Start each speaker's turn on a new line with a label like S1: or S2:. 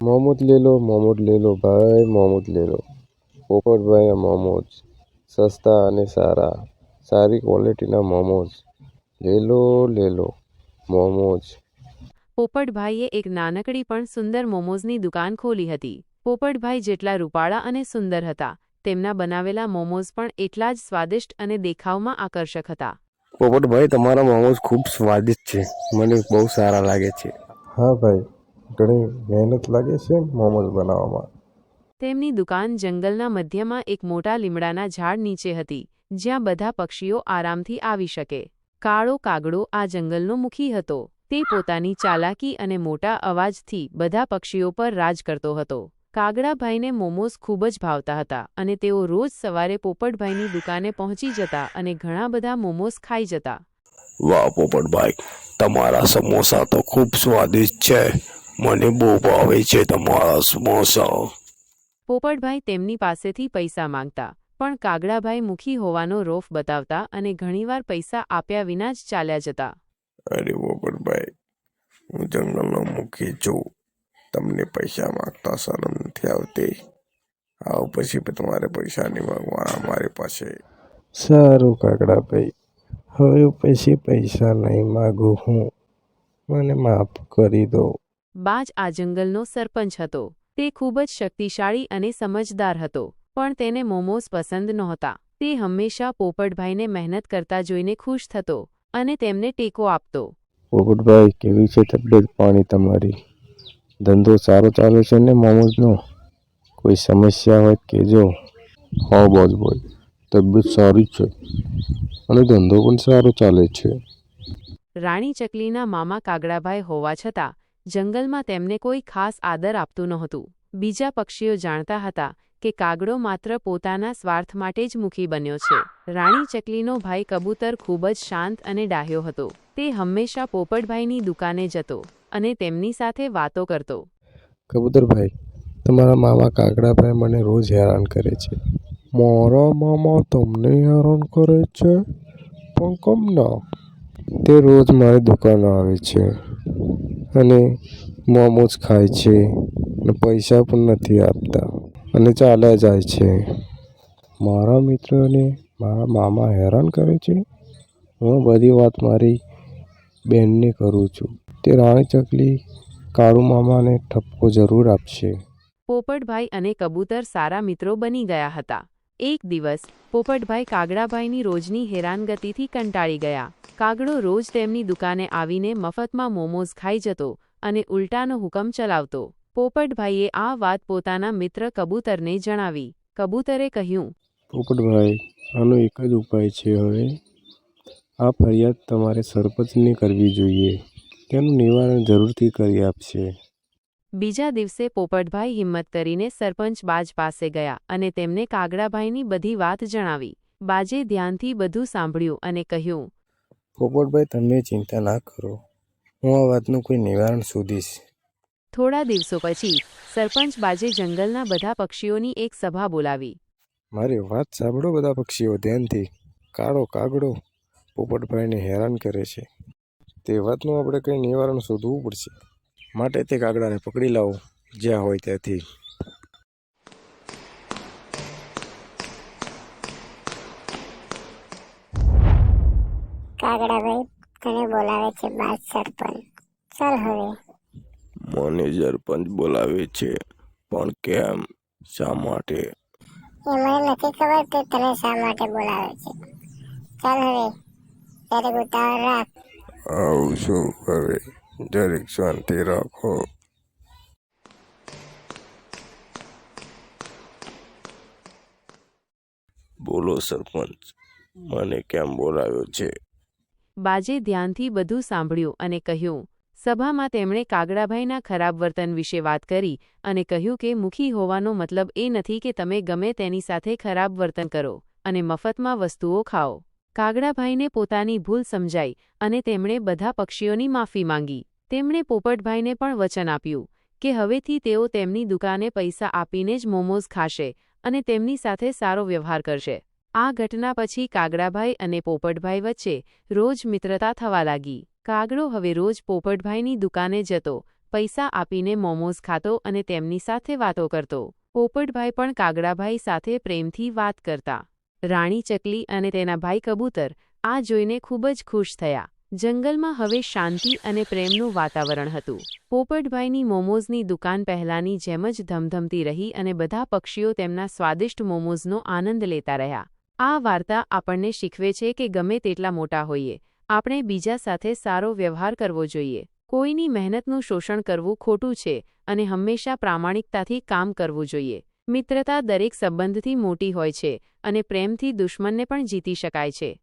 S1: લો લેલો લે લો ભાઈ મોમોજ લે લો. પોપટભાઈ મોમોજ સસ્તા અને સારા. સારી ક્વોલિટીના મોમોજ લે લો લે લો મોમોજ
S2: પોપટભાઈએ એક નાનકડી પણ સુંદર મોમોઝની દુકાન ખોલી હતી. પોપટભાઈ જેટલા રૂપાળા અને સુંદર હતા, તેમના બનાવેલા મોમોઝ પણ એટલા જ સ્વાદિષ્ટ અને દેખાવમાં આકર્ષક હતા.
S1: પોપટભાઈ તમારા મોમોજ ખૂબ સ્વાદિષ્ટ છે. મને બહુ સારા લાગે છે. હા ભાઈ ઘણી મહેનત લાગે છે મોમોજ બનાવવામાં.
S2: તેમની દુકાન જંગલના મધ્યમાં એક મોટા લીમડાના ઝાડ નીચે હતી જ્યાં બધા પક્ષીઓ આરામથી આવી શકે. કાળો કાગડો આ જંગલનો મુખી હતો. તે પોતાની ચાલાકી અને મોટા અવાજથી બધા પક્ષીઓ પર રાજ કરતો હતો. કાગડાભાઈને મોમોઝ ખૂબ જ ભાવતા હતા અને તેઓ રોજ સવારે પોપટભાઈની દુકાને પહોંચી જતા અને ઘણા બધા મોમોઝ ખાઈ જતા.
S3: વાહ પોપટભાઈ તમારા સમોસા તો ખૂબ સ્વાદિષ્ટ છે. મને બહુ ભાવે છે તમારા સમોસા.
S2: પોપટભાઈ તેમની પાસેથી પૈસા માંગતા પણ કાગડાભાઈ મુખી હોવાનો રોફ બતાવતા અને ઘણીવાર પૈસા આપ્યા વિના જ ચાલ્યા જતા.
S3: અરે પોપટભાઈ હું જંગલનો મુખી છું. તમને પૈસા માંગતા શરમ નથી આવતી. આવું પછી તમારે પૈસા નહીં માગવા મારી પાસે.
S1: સારું કાકડાભાઈ હવે પછી પૈસા નહીં માગું હું. મને માફ કરી દો.
S2: બાજ આ જંગલનો સરપંચ હતો. તે ખૂબ જ શક્તિશાળી અને સમજદાર હતો પણ તેને મોમોઝ પસંદ નહોતા. તે હંમેશા પોપટભાઈને મહેનત કરતા જોઈને ખુશ થતો અને તેમને ટેકો આપતો.
S1: પોપટભાઈ કેવી છે તબિયત પાણી તમારી? ધંધો સારો ચાલે છે ને મોમોઝનો કોઈ સમસ્યા હોય કહેજો હા બોલ તબિયત સારી છે અને ધંધો પણ સારો ચાલે છે.
S2: રાણી ચકલીના મામા કાગડાભાઈ હોવા છતાં જંગલમાં તેમને કોઈ ખાસ આદર આપતું નહોતું. બીજા પક્ષીઓ જાણતા હતા કે કાગડો માત્ર પોતાના સ્વાર્થ માટે જ મુખી બન્યો છે. રાણી ચકલીનો ભાઈ કબૂતર ખૂબ જ શાંત અને ડાહ્યો હતો. તે હંમેશા પોપટભાઈની દુકાને જતો. અને તેમની સાથે વાતો કરતો.
S1: કબૂતરભાઈ, તમારા મામા કાગડાભાઈ મને રોજ હેરાન કરે છે. મારા મામા તમને હેરાન કરે છે? પણ કમ ના. તે રોજ મારી દુકાને આવે છે અને મોમોજ ખાય છે અને પૈસા પણ નથી આપતા અને ચાલ્યા જાય છે. મારા મિત્રોને મારા મામા હેરાન કરે છે? હું બધી વાત મારી બહેનને કરું છું. તે રાણી ચકલી કાળુ મામાને ઠપકો જરૂર આપશે.
S2: પોપટભાઈ અને કબૂતર સારા મિત્રો બની ગયા હતા. એક દિવસ પોપટભાઈ કાગડાભાઈની રોજની હેરાનગતિથી કંટાળી ગયા. કાગડો રોજ તેમની દુકાને આવીને મફતમાં મોમોઝ ખાઈ જતો અને ઉલટાનો હુકમ ચલાવતો. પોપટભાઈએ આ વાત પોતાના મિત્ર કબૂતરને જણાવી. કબૂતરે કહ્યું
S1: પોપટભાઈ આનો એક જ ઉપાય છે હવે. આ ફરિયાદ તમારે સરપંચને કરવી જોઈએ. તેનું નિવારણ જરૂરથી કરી આપશે.
S2: બીજા દિવસે પોપટભાઈ હિંમત કરીને સરપંચ બાજ પાસે ગયા અને તેમને કાગડાભાઈની બધી વાત જણાવી. બાજે ધ્યાનથી બધું સાંભળ્યું અને કહ્યું
S1: પોપટભાઈ તમે ચિંતા ના કરો. હું આ વાતનું કોઈ નિવારણ શોધીશ.
S2: થોડા દિવસો પછી સરપંચ બાજે જંગલના બધા પક્ષીઓની એક સભા બોલાવી.
S1: મારી વાત સાંભળો બધા પક્ષીઓ ધ્યાનથી. કાળો કાગડો પોપટભાઈને હેરાન કરે છે. તે વાતનું આપણે કંઈ નિવારણ શોધવું પડશે. માટે તે કાગડાને પકડી લાવો જ્યાં હોય ત્યાંથી.
S4: કાગડાભાઈ તને બોલાવે છે બાદ સરપંચ. ચાલ હવે.
S3: મને સરપંચ બોલાવે છે પણ કેમ? શા માટે?
S4: એ મને નથી ખબર કે તને શા માટે બોલાવે છે. ચાલ હવે ત્યારે ઉતાવળ રાખ.
S3: આવું શું હવે જરીક શાંતિ રાખો. બોલો સરપંચ, મને કેમ બોલાવ્યો છે?
S2: બાજે ધ્યાનથી બધું સાંભળ્યું અને કહ્યું, સભામાં તેમણે કાગડાભાઈના ખરાબ વર્તન વિશે વાત કરી અને કહ્યું કે મુખી હોવાનો મતલબ એ નથી કે તમે ગમે તેની સાથે ખરાબ વર્તન કરો અને મફતમાં વસ્તુઓ ખાઓ. કાગડાભાઈને પોતાની ભૂલ સમજાઈ અને તેમણે બધા પક્ષીઓની માફી માંગી. તેમણે પોપટભાઈને પણ વચન આપ્યું કે હવેથી તેઓ તેમની દુકાને પૈસા આપીને જ મોમોઝ ખાશે અને તેમની સાથે સારો વ્યવહાર કરશે. આ ઘટના પછી કાગડાભાઈ અને પોપટભાઈ વચ્ચે રોજ મિત્રતા થવા લાગી. કાગડો હવે રોજ પોપટભાઈની દુકાને જતો, પૈસા આપીને મોમોઝ ખાતો અને તેમની સાથે વાતો કરતો. પોપટભાઈ પણ કાગડાભાઈ સાથે પ્રેમથી વાત કરતા. રાણી ચકલી અને તેના ભાઈ કબૂતર આ જોઈને ખૂબ જ ખુશ થયા. જંગલમાં હવે શાંતિ અને પ્રેમનું વાતાવરણ હતું. પોપટભાઈની મોમોઝની દુકાન પહેલાંની જેમ જ ધમધમતી રહી અને બધા પક્ષીઓ તેમના સ્વાદિષ્ટ મોમોઝનો આનંદ લેતા રહ્યા. આ વાર્તા આપણને શીખવે છે કે ગમે તેટલા મોટા હોઈએ, આપણે બીજા સાથે સારો વ્યવહાર કરવો જોઈએ. કોઈની મહેનતનું શોષણ કરવું ખોટું છે અને હંમેશા પ્રામાણિકતાથી કામ કરવું જોઈએ. મિત્રતા દરેક સંબંધથી મોટી હોય છે અને પ્રેમથી દુશ્મનને પણ જીતી શકાય છે.